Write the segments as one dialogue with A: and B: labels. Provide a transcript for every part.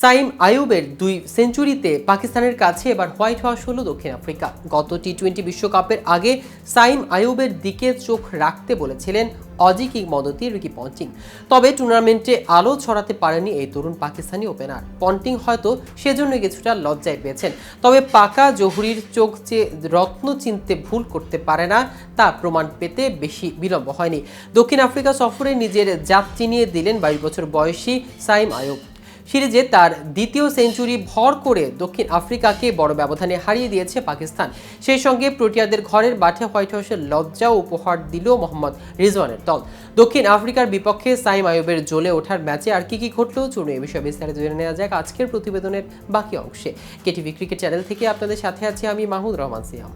A: সাইম আয়ুবের দুই সেঞ্চুরিতে পাকিস্তানের কাছে এবার হোয়াইট হাউস হলো দক্ষিণ আফ্রিকা। গত টি টোয়েন্টি বিশ্বকাপের আগে সাইম আয়ুবের দিকে চোখ রাখতে বলেছিলেন অজি কিংবদন্তি রিকি পন্টিং। তবে টুর্নামেন্টে আলো ছড়াতে পারেনি এই তরুণ পাকিস্তানি ওপেনার। পন্টিং হয়তো সেজন্য কিছুটা লজ্জায় পেয়েছেন। তবে পাকা জহুরির চোখ যে রত্ন চিনতে ভুল করতে পারে না, তা প্রমাণ পেতে বেশি বিলম্ব হয়নি। দক্ষিণ আফ্রিকা সফরে নিজের জাত চিনিয়ে দিলেন বাইশ বছর বয়সী সাইম আয়ুব সিরিজে তার দ্বিতীয় সেঞ্চুরি ভর করে দক্ষিণ আফ্রিকাকে বড় ব্যবধানে হারিয়ে দিয়েছে পাকিস্তান। সেই সঙ্গে প্রোটিয়াদের ঘরের মাঠে হোয়াইট হাউসের লজ্জাও উপহার দিল মোহাম্মদ রিজওয়ানের দল। দক্ষিণ আফ্রিকার বিপক্ষে সাইম আয়ুবের জ্বলে ওঠার ম্যাচে আর কি কি ঘটলো চলুন এ বিষয়ে বিস্তারিত জেনে নেওয়া যাক আজকের প্রতিবেদনের বাকি অংশে। কেটিভি ক্রিকেট চ্যানেল থেকে আপনাদের সাথে আছি আমি মাহমুদ রহমান সিয়াম।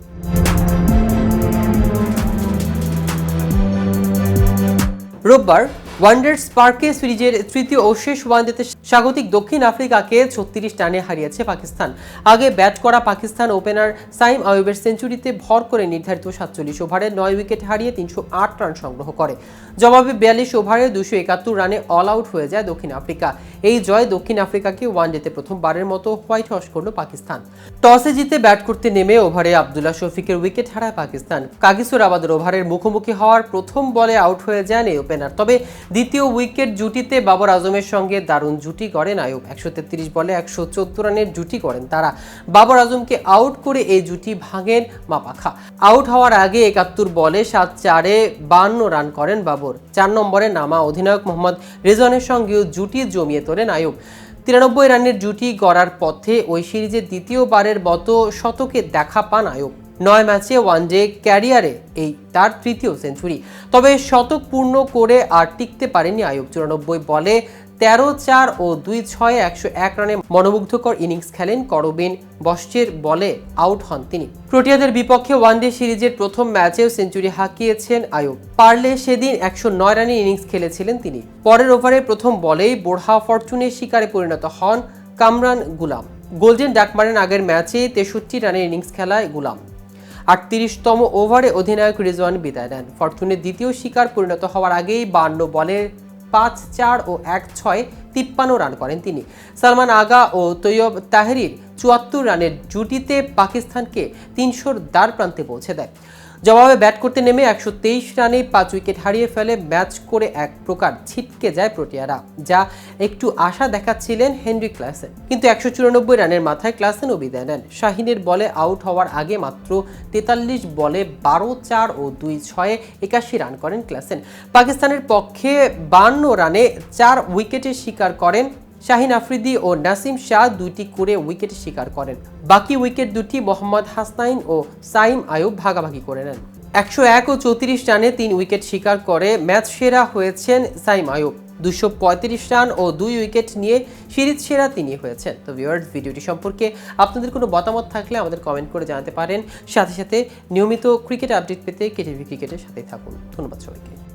A: রোববার ওয়ান্ডার্স পার্কে সিরিজের তৃতীয় ও শেষ ওয়ানডেতে স্বাগতিক দক্ষিণ আফ্রিকাকে ছত্রিশ রানে হারিয়েছে পাকিস্তান। আগে ব্যাট করা পাকিস্তান ওপেনার সাইম আয়ুবের সেঞ্চুরিতে ভর করে নির্ধারিত সাতচল্লিশ ওভারে নয় উইকেট হারিয়ে তিনশো আট রান সংগ্রহ করে। জবাবে বিয়াল্লিশ ওভারে দুশো একাত্তর রানে অল আউট হয়ে যায় দক্ষিণ আফ্রিকা। এই জয় দক্ষিণ আফ্রিকাকে ওয়ানডেতে প্রথমবারের মতো হোয়াইট হাউস করল পাকিস্তান। টসে জিতে ব্যাট করতে নেমে ওভারে আবদুল্লাহ শফিকের উইকেট হারায় পাকিস্তান। কাগিসুর আবাদের ওভারের মুখোমুখি হওয়ার প্রথম বলে আউট হয়ে যান এই ওপেনার। তবে দ্বিতীয় উইকেট জুটিতে বাবর আজমের সঙ্গে দারুণ জুটি করেন আয়ুব একশো তেত্রিশ বলে একশো চোদ্দ রানের জুটি করেন তারা। বাবর আজমকে আউট করে এই জুটি ভাঙেন মাপাখা। আউট হওয়ার আগে একাত্তর বলে সাত চারে বান্ন রান করেন বাবর। চার নম্বরে নামা অধিনায়ক মোহাম্মদ রেজওয়ানের সঙ্গেও জুটি জমিয়ে তোলেন আয়ুব তিরানব্বই রানের জুটি গড়ার পথে ওই সিরিজে দ্বিতীয়বারের মতো শতকে দেখা পান আয়ুব নয় ম্যাচে ওয়ান ওয়ানডে ক্যারিয়ারে এই তার তৃতীয় সেঞ্চুরি। তবে শতক পূর্ণ করে আর টিকতে পারেনি আয়ুব চুরানব্বই বলে তেরো চার ও দুই ছয় একশো এক রানে মনোমুগ্ধকর ইনিংস খেলেন করবিন বস্টের বলে আউট হন তিনি। প্রোটিয়াদের বিপক্ষে ওয়ানডে সিরিজের প্রথম ম্যাচেও সেঞ্চুরি হাঁকিয়েছেন আয়ুব পারলে সেদিন একশো নয় রানের ইনিংস খেলেছিলেন তিনি। পরের ওভারে প্রথম বলেই বোরহা ফরচুনের শিকারে পরিণত হন কামরান গুলাম। গোল্ডেন ডাক মারেন আগের ম্যাচে তেষট্টি রানের ইনিংস খেলায় গুলাম। আটত্রিশতম ওভারে অধিনায়ক রিজওয়ান বিদায় নেন। ফরচুনের দ্বিতীয় শিকার পরিণত হওয়ার আগেই বান্ন বলে পাঁচ চার ও এক ছয় তিপ্পান্ন রান করেন তিনি। সালমান আগা ও তৈয়ব তাহরির চুয়াত্তর রানের জুটিতে পাকিস্তানকে তিনশোর দ্বার প্রান্তে পৌঁছে দেয়। জবাবে ব্যাট করতে নেমে একশো তেইশ রানে পাঁচ উইকেট হারিয়ে ফেলে, ম্যাচ করে এক প্রকার ছিটকে যায় প্রোটিয়ারা, যা একটু আশা দেখাচ্ছিলেন হেনরি ক্লাসেন। কিন্তু একশো চুরানব্বই রানের মাথায় ক্লাসেনও বিদায় নেন। শাহিনের বলে আউট হওয়ার আগে মাত্র তেতাল্লিশ বলে বারো চার ও দুই ছয়ে একাশি রান করেন ক্লাসেন। পাকিস্তানের পক্ষে বান্ন রানে চার উইকেটের শিকার করেন শাহিন আফ্রিদি ও নাসিম শাহ দুইটি করে উইকেট শিকার করেন। বাকি উইকেট দুটি মোহাম্মদ হাসনাইন ও সাইম আয়ুব ভাগাভাগি করে নেন। একশো এক ও চৌত্রিশ রানে তিন উইকেট শিকার করে ম্যাচ সেরা হয়েছেন সাইম আয়ুব। দুশো পঁয়ত্রিশ রান ও দুই উইকেট নিয়ে সিরিজ সেরা তিনি হয়েছেন। তো ভিউয়ার্স, ভিডিওটি সম্পর্কে আপনাদের কোনো মতামত থাকলে আমাদের কমেন্ট করে জানাতে পারেন। সাথে সাথে নিয়মিত ক্রিকেট আপডেট পেতে কেটিভি ক্রিকেটের সাথেই থাকুন। ধন্যবাদ সবাইকে।